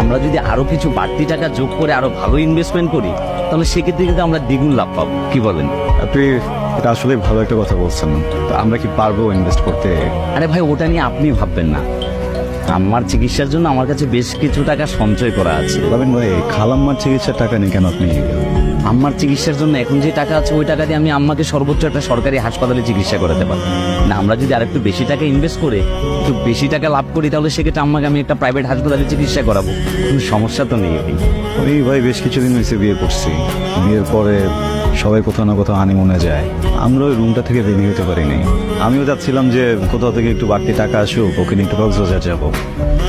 আমরা যদি আরও কিছু বাড়তি টাকা যোগ করে আরও ভালো ইনভেস্টমেন্ট করি তাহলে সেক্ষেত্রে কিন্তু আমরা দ্বিগুণ লাভ পাবো। কি বলেন? আপনি এটা আসলে ভালো একটা কথা বলছেন। তো আমরা কি পারব ইনভেস্ট করতে? আরে ভাই ওটা নিয়ে আপনি ভাববেন না। আমার চিকিৎসার জন্য আমার কাছে বেশ কিছু টাকা সঞ্চয় করা আছে। বলেন ভাই খালাম্মার চিকিৎসার টাকা নেই কেন আপনি আম্মার চিকিৎসার জন্য এখন যে টাকা আছে ওই টাকা দিয়ে আমি আম্মাকে সর্বোচ্চ একটা সরকারি হাসপাতালে চিকিৎসা করাতে পারব। না আমরা যদি আরেকটু বেশি টাকা ইনভেস্ট করে একটু বেশি টাকা লাভ করি তাহলে সেক্ষেত্রে আম্মাকে আমি একটা প্রাইভেট হাসপাতালে চিকিৎসা করাবো। কোনো সমস্যা তো নেই। ওই ভাই বেশ কিছুদিন হয়েছে বিয়ে করছি। বিয়ের পরে সবাই কোথাও না কোথাও হানিমুনে যায়। আমরা ওই রুমটা থেকে বেরিয়ে হতে পারিনি। আমিও যাচ্ছিলাম যে কোথাও থেকে একটু বাড়তি টাকা আসুক, ওকে নিতে কক্সবাজার যাব।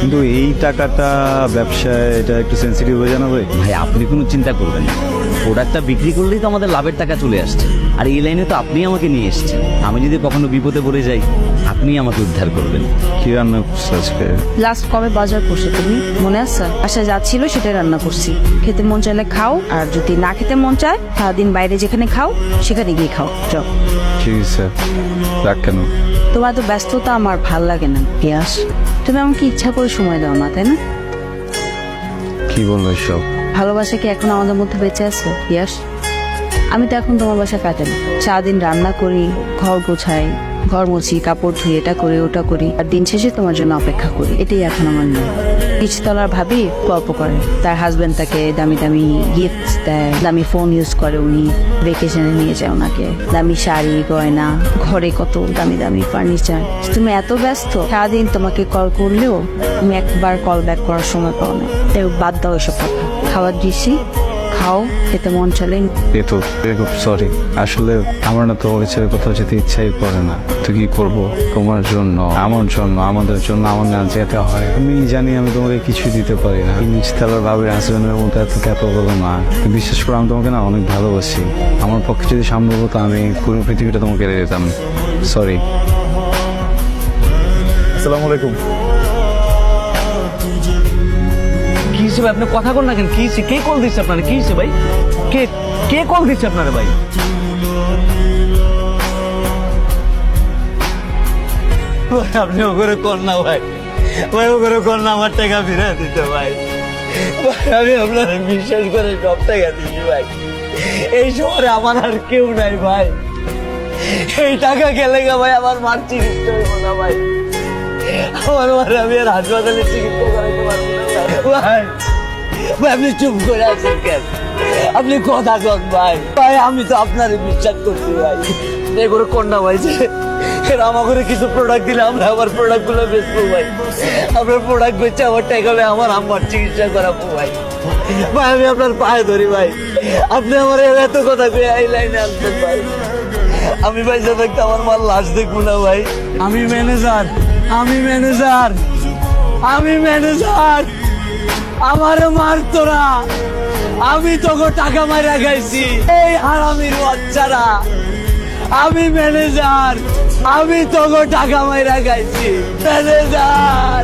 কিন্তু এই টাকাটা ব্যবসায় এটা একটু সেন্সিটিভ হয়ে জানাবে ভাই? আপনি কোনো চিন্তা করবেন না। প্রোডাক্টটা বিক্রি করলেই তো আমাদের লাভের টাকা চলে আসছে। আর এই লাইনে তো আপনি আমাকে নিয়ে এসেছেন। আমি যদি কখনো বিপদে পড়ে যাই আপনি আমাকে উদ্ধার করবেন। কি রান্না করছে আজকে? লাস্ট কবে বাজার করছ তুমি? মনে আছে? আশা যা ছিল সেটাই রান্না করছি। খেতে মন চাইলে খাও আর যদি না খেতে মন চায় সারাদিন বাইরে যেখানে খাও সেখানে গিয়ে খাও। চল ঠিক আছে। রাখ কেন? তোমার তো ব্যস্ততা আমার ভালো লাগে না। পিয়াস তুমি আমাকে ইচ্ছা করে সময় দাও না তাই না? কি বলব সব ভালোবাসা কি এখন আমাদের মধ্যে বেঁচে আছে? পিয়াস আমি তো এখন তোমার বাসা কাটাই সারাদিন রান্না করি, ঘর গোছাই, ঘর মুছি, কাপড় ধুই, এটা করি, ওটা করি, আর দিন শেষে তোমার জন্য অপেক্ষা করি। এটাই এখন আমার নিয়ম। নিচতলার ভাবি গল্প করে। তার হাজবেন্ড তাকে দামি দামি গিফট দেয়। দামি ফোন ইউজ করে উনি। ভেকেশনে নিয়ে যায় ওনাকে। দামি শাড়ি, গয়না, ঘরে কত দামি দামি ফার্নিচার তুমি এত ব্যস্ত, সারাদিন তোমাকে কল করলেও তুমি একবার কল ব্যাক করার সময় পাও না। তাই বাদ দাও এসব কথা। খাবার দিছি খাও খেতে মন চলে এ তো খুব সরি আসলে আমার না তোমাকে ছেড়ে কোথাও যেতে ইচ্ছাই করে না। তো কি করব? তোমার জন্য আমার জন্য আমাদের জন্য আমার না যেতে হয়। আমি জানি আমি তোমাকে কিছু দিতে পারি না। নিচতলার ভাবে হাজবেন্ডের মতো এত ক্যাপ বলো না। বিশ্বাস করে আমি তোমাকে না অনেক ভালোবাসি। আমার পক্ষে যদি সম্ভব হতো আমি পুরো পৃথিবীটা তোমাকে রেখে দিতাম সরি আসসালামু আলাইকুম। কি হিসেবে আপনি কথা বল না কেন? কি কে কল দিচ্ছে আপনার কি হিসেবে ভাই? কে কে কল দিচ্ছে আপনারা ভাই? আপনি ওগুলো কর না ভাই। ভাই ওগুলো কর না আমার টাকা ফিরে দিতে ভাই। ভাই আমি আপনার বিশ্বাস করে সব টাকা দিচ্ছি ভাই। এই শহরে আমার আর কেউ নাই ভাই। এই টাকা গেলে গা ভাই আমার মার চিকিৎসা হইব না ভাই। আমার মার আমি আর হাসপাতালে চিকিৎসা করাইতে পারব না ভাই। ভাই আপনি চুপ করে আছেন কেন? আপনি কথা কন ভাই। ভাই, আমি তো আপনার বিশ্বাস করছি ভাই। এগুলো কন্যা ভাই যে আমাকে কিছু প্রোডাক্ট দিলে আমরা আবার প্রোডাক্টগুলো বেচবো ভাই। আপনার প্রোডাক্ট বেচে আমার টাকা আমার আমার চিকিৎসা করাবো ভাই। ভাই, আমি আপনার পায়ে ধরি ভাই। আপনি আমার এত কথা কয়ে এই লাইনে আনতেন ভাই। আমি ভাই যে থাকতে আমার মাল লাশ দেখব না ভাই। আমি ম্যানেজার আমি ম্যানেজার আমি ম্যানেজার। আমারে মার তোরা। আমি তোকে টাকা মারা খাইছি। এই হারামির বাচ্চারা, আমি ম্যানেজার, আমি তোকে টাকা মারা খাইছি। ম্যানেজার।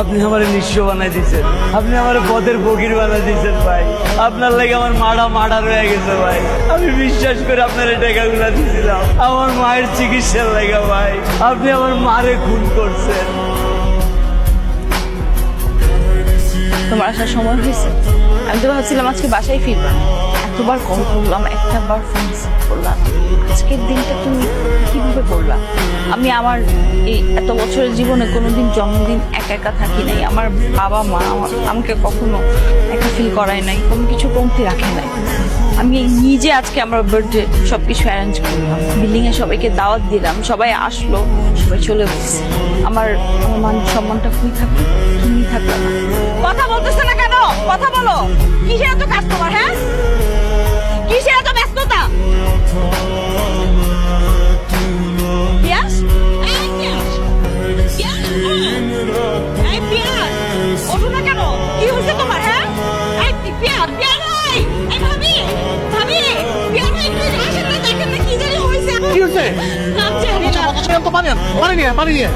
আপনি আমার নিঃস্ব বানাই দিচ্ছেন আপনি আমার পথের ফকির বানাই দিচ্ছেন ভাই। আপনার লাগে আমার মাড়া মাড়া রয়ে গেছে ভাই। আমি বিশ্বাস করে আপনার টাকাগুলো দিয়েছিলাম। আমার মায়ের চিকিৎসার লাগে ভাই। আপনি আমার মারে খুন করছেন। তোমার আসার সময় হয়েছে। আমি তো ভাবছিলাম আজকে বাসায় ফিরবা এতবার কল করলাম একটা বার ফোন করলাম। আজকের দিনটা তুমি কীভাবে করলা আমি আমার এই এত বছরের জীবনে কোনোদিন জন্মদিন একা একা থাকি নাই। আমার বাবা মা আমাকে কখনো একা ফিল করায় নাই, কোনো কিছু কমতি রাখে নাই। আমি নিজে আজকে আমার বার্থডে সব কিছু অ্যারেঞ্জ করলাম। বিল্ডিং এ সবাইকে দাওয়াত দিলাম, সবাই আসলো, সবাই চলে গেছে। আমার আমার মান সম্মানটা খুবই থাকল তুমি থাকল না। কথা বলতেছে না কেন? কথা বলো। কিসের এত কাজ তোমার হ্যাঁ? কিসের এত ব্যস্ততা? পানি আন, পানি নিয়ে পানি নিয়ে।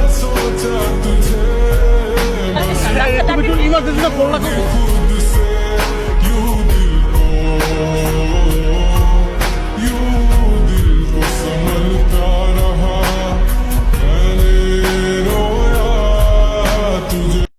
তুমি ইমার্জেন্সিটা ফোন লাগো